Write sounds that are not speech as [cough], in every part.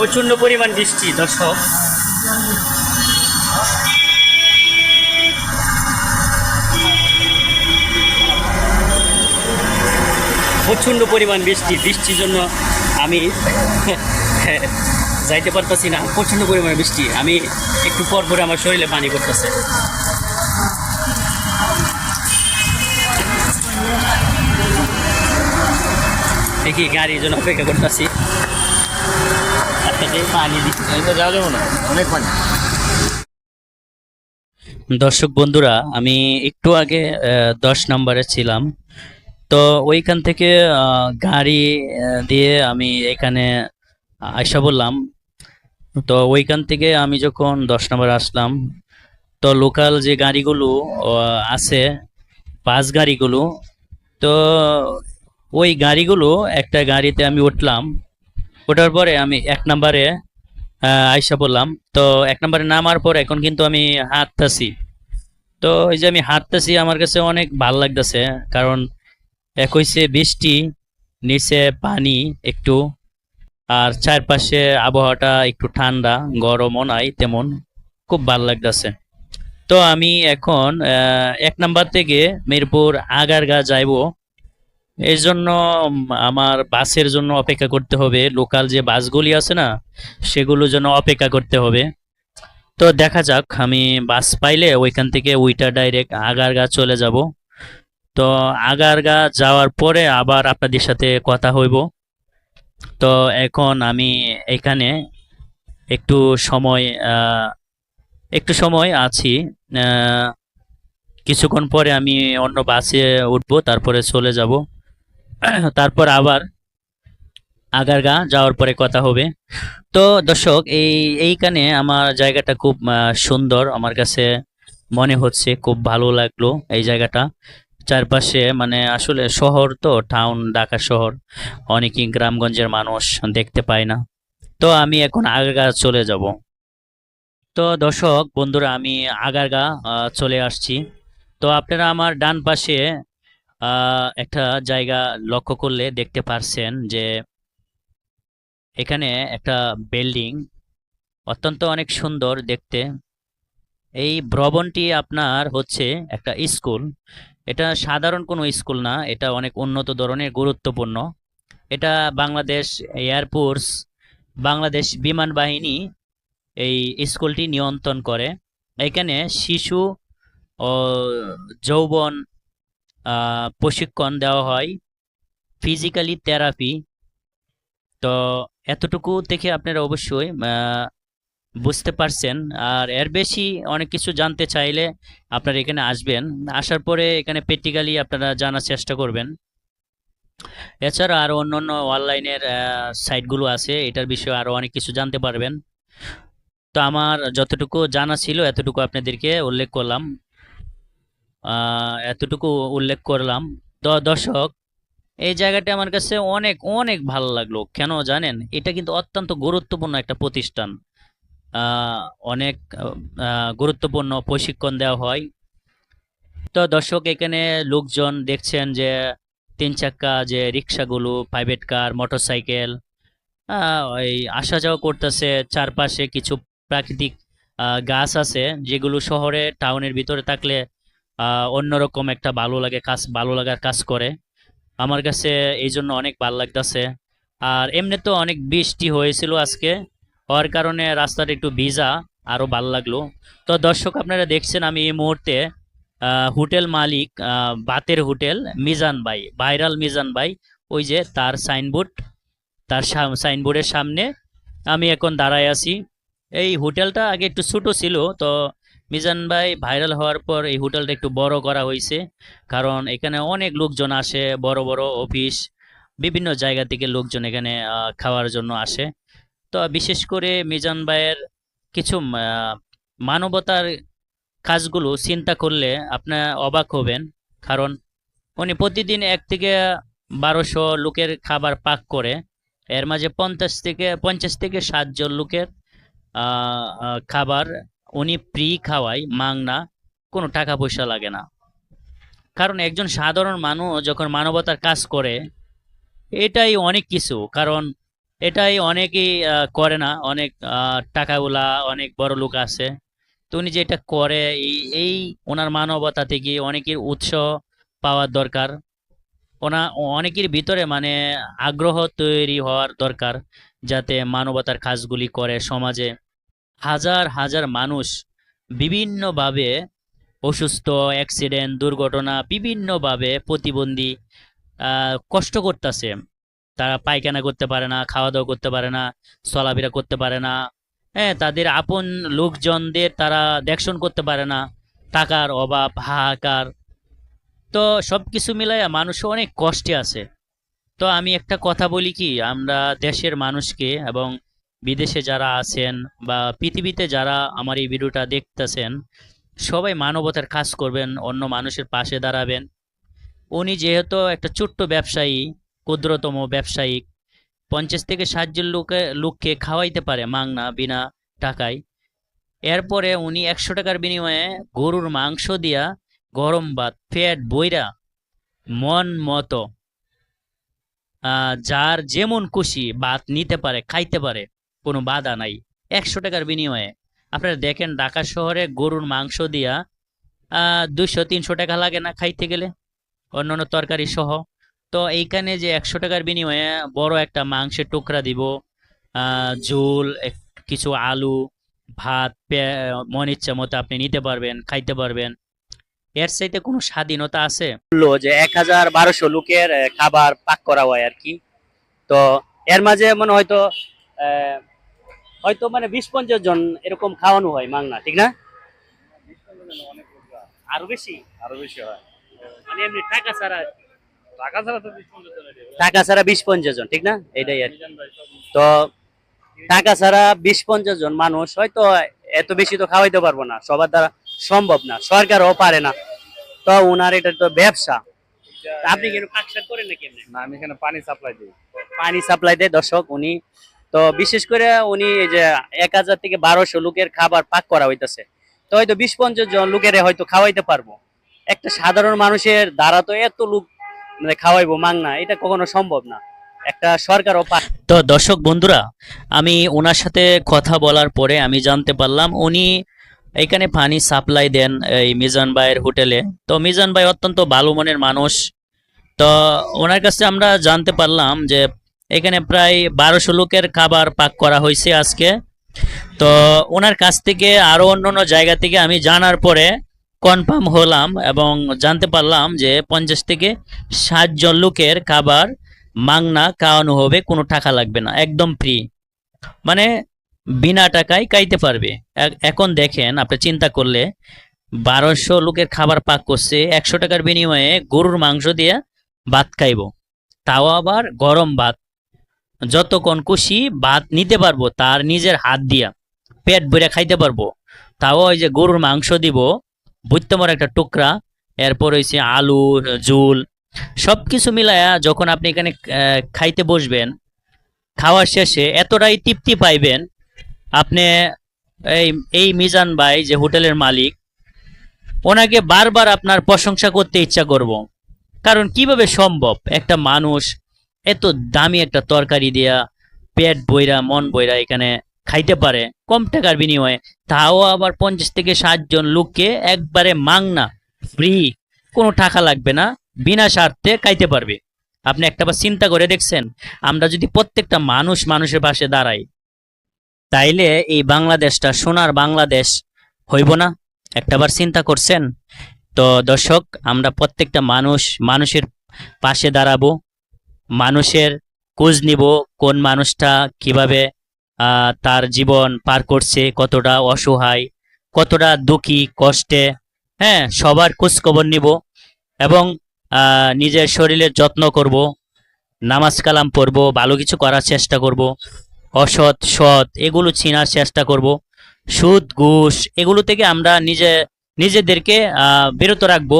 প্রচণ্ড পরিমাণ বৃষ্টি, দর্শক। প্রচণ্ড পরিমাণ বৃষ্টি, বৃষ্টির জন্য আমি [laughs] যাইতে পারতাছি না। প্রচণ্ড পরিমাণ বৃষ্টি। আমি একটু পর পরে আমার শরীরে পানি করতেছে দেখি গাড়ির জন্য অপেক্ষা করতেছি। আপনাকে পানি দিচ্ছি। যাওয়া যাব না অনেক পানি। দর্শক বন্ধুরা আমি একটু আগে দশ নম্বরে ছিলাম। তো ওইখান থেকে গাড়ি দিয়ে আমি এখানে আসা বললাম। তো ওইখান থেকে আমি যখন দশ নম্বরে আসলাম তো লোকাল যে গাড়িগুলো আছে বাস গাড়িগুলো তো ওই গাড়িগুলো একটা গাড়িতে আমি উঠলাম। ওঠার পরে আমি এক নম্বরে আইসা বললাম তো এক নম্বরে নামার পর এখন কিন্তু আমি হাঁটতেছি। তো এই যে আমি হাঁটতেছি, আমার কাছে অনেক ভালো লাগতেছে। কারণ এক হইছে বৃষ্টি, নিচে পানি একটু, আর চারপাশে আবহাওয়াটা একটু ঠান্ডা, গরমও নাই তেমন, খুব ভালো লাগতেছে। তো আমি এখন এক নাম্বার থেকে মিরপুর আগারগা যাইবো। এই জন্য আমার বাসের জন্য অপেক্ষা করতে হবে। লোকাল যে বাসগুলি আছে না সেগুলোর জন্য অপেক্ষা করতে হবে। তো দেখা যাক, আমি বাস পাইলে ওইখান থেকে ওইটা ডাইরেক্ট আগারগা চলে যাব। তো আগারগা যাওয়ার পরে আবার আপনাদের সাথে কথা হইব। তো এখন আমি এখানে একটু সময় একটু সময় আছি। কিছুক্ষণ পরে আমি অন্য বাসে উঠবো, তারপরে চলে যাব। [clears throat] তারপর আবার আগারগা যাওয়ার পরে কথা হবে। তো দর্শক, এই, এইখানে আমার জায়গাটা খুব সুন্দর। আমার কাছে মনে হচ্ছে খুব ভালো লাগল এই জায়গাটা। চারপাশে মানে আসলে শহর তো টাউন ঢাকা শহর। অনেকই গ্রামগঞ্জের মানুষ দেখতে পায় না। তো আমি এখন আগারগা চলে যাব। তো দর্শক, বন্ধুরা, আমি আগারগা চলে আসছি। তো আপনারা আমার ডান পাশে একটা জায়গা লক্ষ্য করলে দেখতে পারছেন যে এখানে একটা বিল্ডিং অত্যন্ত অনেক সুন্দর দেখতে। এই ভবনটি আপনার হচ্ছে একটা স্কুল। এটা সাধারণ কোনো স্কুল না, এটা অনেক উন্নত ধরনের, গুরুত্বপূর্ণ। এটা বাংলাদেশ এয়ারফোর্স বাংলাদেশ বিমান বাহিনী এই স্কুলটি নিয়ন্ত্রণ করে। এখানে শিশু ও যৌবন প্রশিক্ষণ দেওয়া হয় ফিজিক্যালি থেরাপি তো এতটুকু থেকে আপনারা অবশ্যই বুঝতে পারছেন। আর এর বেশি অনেক কিছু জানতে চাইলে আপনারা এখানে আসবেন। আসার পরে এখানে প্র্যাকটিক্যালি আপনারা জানার চেষ্টা করবেন। এছাড়া আরও অন্য অন্য অনলাইনের সাইটগুলো আছে, এটার বিষয়ে আরও অনেক কিছু জানতে পারবেন। তো আমার যতটুকু জানা ছিল, এতটুকু আপনাদেরকে উল্লেখ করলাম। এতটুকু উল্লেখ করলাম। দর্শক, এই জায়গাটা আমার কাছে অনেক অনেক ভালো লাগল। কেন জানেন? এটা কিন্তু অত্যন্ত গুরুত্বপূর্ণ একটা প্রতিষ্ঠান। অনেক গুরুত্বপূর্ণ প্রশিক্ষণ দেওয়া হয়। তো দর্শক, এখানে লোকজন দেখছেন যে তিন চাক্কা যে রিক্সাগুলো প্রাইভেট কার মোটরসাইকেল ওই আসা যাওয়া করতেছে। চারপাশে কিছু প্রাকৃতিক গাছ আছে, যেগুলো শহরে টাউনের ভিতরে থাকলে অন্যরকম একটা ভালো লাগে কাজ, ভালো লাগার কাজ করে। আমার কাছে এই জন্য অনেক ভালো লাগতেছে। আর এমনি তো অনেক বৃষ্টি হয়েছিল আজকে, হওয়ার কারণে রাস্তাটা একটু ভিজা, আরও ভালো লাগল। তো দর্শক, আপনারা দেখছেন আমি এই মুহূর্তে হোটেল মালিক বাতের হোটেল, মিজান ভাই, ভাইরাল মিজান ভাই, ওই যে তার সাইনবোর্ড, তার সাইনবোর্ডের সামনে আমি এখন দাঁড়ায় আছি। এই হোটেলটা আগে একটু ছোট ছিল, তো মিজান ভাই ভাইরাল হওয়ার পর এই হোটেলটা একটু বড় করা হয়েছে। কারণ এখানে অনেক লোকজন আসে, বড় বড় অফিস, বিভিন্ন জায়গা থেকে লোকজন এখানে খাওয়ার জন্য আসে। তো বিশেষ করে মিজান ভাইয়ের কিছু মানবতার কাজগুলো চিন্তা করলে আপনার অবাক হবেন। কারণ উনি প্রতিদিন এক থেকে বারোশো লোকের খাবার পাক করে। এর মাঝে পঞ্চাশ থেকে পঞ্চাশ থেকে ষাটজন লোকের খাবার উনি ফ্রি খাওয়ায় মাংনা কোনো টাকা পয়সা লাগে না। কারণ একজন সাধারণ মানুষ যখন মানবতার কাজ করে, এটাই অনেক কিছু। কারণ এটাই অনেকেই করে না। অনেক টাকাওয়ালা, অনেক বড় লোক আছে। তো উনি যেটা করে, এই এই ওনার মানবতা থেকে অনেকের উৎসাহ পাওয়ার দরকার। ওনা, অনেকের ভিতরে মানে আগ্রহ তৈরি হওয়ার দরকার, যাতে মানবতার কাজগুলি করে সমাজে। হাজার হাজার মানুষ বিভিন্নভাবে অসুস্থ অ্যাক্সিডেন্ট দুর্ঘটনা বিভিন্নভাবে প্রতিবন্ধী কষ্ট করতেছে। তারা পায়খানা করতে পারে না খাওয়া দাওয়া করতে পারে না, চলাফেরা করতে পারে না। হ্যাঁ তাদের আপন লোকজনদের তারা দেখশন করতে পারে না। টাকার অভাব, হাহাকার। তো সব কিছু মিলাইয়া মানুষ অনেক কষ্টে আছে। তো আমি একটা কথা বলি কি, আমরা দেশের মানুষকে এবং বিদেশে যারা আছেন বা পৃথিবীতে যারা আমার এই ভিডিওটা দেখতেছেন, সবাই মানবতার কাজ করবেন, অন্য মানুষের পাশে দাঁড়াবেন। উনি যেহেতু একটা ছোট্ট ব্যবসায়ী, ক্ষুদ্রতম ব্যবসায়িক পঞ্চাশ থেকে ষাটজন লোকে, লোককে খাওয়াইতে পারে মাংনা বিনা টাকায়। এরপরে উনি একশো টাকার বিনিময়ে গরুর মাংস দিয়া গরম ভাত পেট বইরা মন মতো যার যেমন খুশি ভাত নিতে পারে, খাইতে পারে কোনো বাধা নাই। একশো টাকার বিনিময়ে। আপনারা দেখেন, ঢাকা শহরে গরুর মাংস দিয়া দুশো তিনশো টাকা লাগে না খাইতে গেলে? অন্যান্য তরকারি সহ। তো এইখানে যে একশো টাকার বিনিময়ে বড় একটা মাংসের টুকরা দিব ঝোল কিছু আলু, ভাত মন ইচ্ছা মতো আপনি নিতে পারবেন, খাইতে পারবেন। এর চাইতে কোনো স্বাধীনতা আছে? যে এক হাজার বারোশো লোকের খাবার পাক করা হয় আর কি। তো এর মাঝে মানে হয়তো হয়তো মানে বিশ পঞ্চাশ জন এরকম খাওয়ানো হয় মাংনা ঠিক না? আরও বেশি? আরও বেশি হয়। মানে এমনি টাকা ছাড়া। টাকা ছাড়া তো বিশ পঞ্চাশ টাকা ছাড়া বিশ পঞ্চাশ জন ঠিক না? এটাই আর তো টাকা ছাড়া বিশ পঞ্চাশ জন মানুষ হয়তো এত বেশি তো খাওয়াইতে পারব না সবার দ্বারা সম্ভব না সরকারও পারে না। তো ওনার এটা তো ব্যবসা। আপনি কি পাকশাক করেন নাকি না আমি এখানে পানি সাপ্লাই দিই। পানি সাপ্লাই দেয় দর্শক উনি তো বিশেষ করে উনি যে এক হাজার থেকে বারোশো লোকের খাবার পাক করা হইতেছে। তো হয়তো বিশ পঞ্চাশ জন লোকের হয়তো খাওয়াইতে পারব। একটা সাধারণ মানুষের দ্বারা তো এত লোক মানে খাওয়াইবো মাংনা এটা কখনো সম্ভব না। একটা সরকারও পারে তো দর্শক বন্ধুরা, আমি ওনার সাথে কথা বলার পরে আমি জানতে পারলাম, উনি এখানে পানি সাপ্লাই দেন এই মিজান ভাইয়ের হোটেলে। তো মিজান ভাই অত্যন্ত ভালো মনের মানুষ। তো ওনার কাছে আমরা জানতে পারলাম যে এখানে প্রায় বারোশো লোকের খাবার পাক করা হয়েছে আজকে। তো ওনার কাছ থেকে আরও অন্য অন্য জায়গা থেকে আমি জানার পরে কনফার্ম হলাম এবং জানতে পারলাম যে পঞ্চাশ থেকে ষাট জন লোকের খাবার মাংনা খাওয়ানো হবে, কোনো টাকা লাগবে না, একদম ফ্রি মানে বিনা টাকায় খাইতে পারবে। এখন দেখেন, আপনি চিন্তা করলে বারোশো লোকের খাবার পাক করছে, একশো টাকার বিনিময়ে গরুর মাংস দিয়ে ভাত খাইব। তাও আবার গরম ভাত। যতক্ষণ খুশি ভাত নিতে পারব, তার নিজের হাত দিয়া পেট ভরে খাইতে পারব। তাও ওই যে গরুর মাংস দিব বুঝতে একটা টুকরা, এরপর হয়েছে আলু, ঝুল সব কিছু মিলায়া যখন আপনি এখানে খাইতে বসবেন, খাওয়ার শেষে এতটাই তৃপ্তি পাইবেন, আপনি এই এই মিজান ভাই যে হোটেলের মালিক, ওনাকে বারবার আপনার প্রশংসা করতে ইচ্ছা করব। কারণ কীভাবে সম্ভব? একটা মানুষ এত দামি একটা তরকারি দিয়া পেট বইরা মন বইরা এখানে খাইতে পারে, কম টাকার বিনিময়ে। তাও আবার পঞ্চাশ থেকে ষাট জন লোককে একবারে মাংনা ফ্রি কোনো টাকা লাগবে না, বিনা স্বার্থে খাইতে পারবে। আপনি একটাবার চিন্তা করে দেখছেন, আমরা যদি প্রত্যেকটা মানুষ মানুষের পাশে দাঁড়াই, তাইলে এই বাংলাদেশটা, সোনার বাংলাদেশ হইব না? একটাবার চিন্তা করছেন? তো দর্শক, আমরা প্রত্যেকটা মানুষ, মানুষের পাশে দাঁড়াবো। মানুষের খোঁজ নিব, কোন মানুষটা কীভাবে তার জীবন পার করছে, কতটা অসহায়, কতটা দুঃখী, কষ্টে হ্যাঁ সবার খোঁজ খবর নিব এবং নিজের শরীরের যত্ন করব, নামাজ কালাম পড়ব, ভালো কিছু করার চেষ্টা করব, অসৎ, সৎ, এগুলো চিনার চেষ্টা করব, সুদ, ঘুষ, এগুলো থেকে আমরা নিজে, নিজেদেরকে বিরত রাখব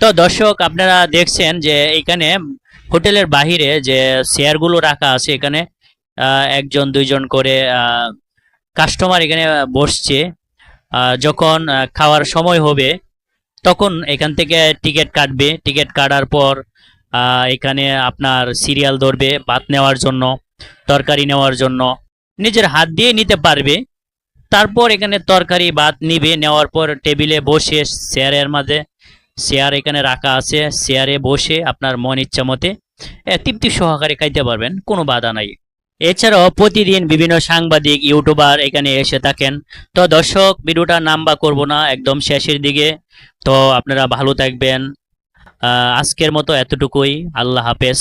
তো দর্শক, আপনারা দেখছেন যে এখানে হোটেলের বাহিরে যে চেয়ারগুলো রাখা আছে এখানে একজন, দুইজন করে কাস্টমার এখানে বসছে। যখন খাওয়ার সময় হবে, তখন এখান থেকে টিকিট কাটবে। টিকিট কাটার পর এখানে আপনার সিরিয়াল ধরবে, ভাত নেওয়ার জন্য, তরকারি নেওয়ার জন্য। নিজের হাত দিয়ে নিতে পারবে। তারপর এখানে তরকারি, ভাত নিবে, নেওয়ার পর টেবিলে বসে চেয়ারের মাঝে চেয়ার এখানে রাখা আছে। চেয়ারে বসে আপনার মন ইচ্ছা মতে তৃপ্তি সহকারে খাইতে পারবেন, কোনো বাধা নাই। এছাড়াও প্রতিদিন বিভিন্ন সাংবাদিক, ইউটিউবার এখানে এসে থাকেন। তো দর্শক, ভিডিওটা নাম্বা করব না, একদম শেষের দিকে। তো আপনারা ভালো থাকবেন। আজকের মতো এতটুকুই। আল্লাহ হাফেজ।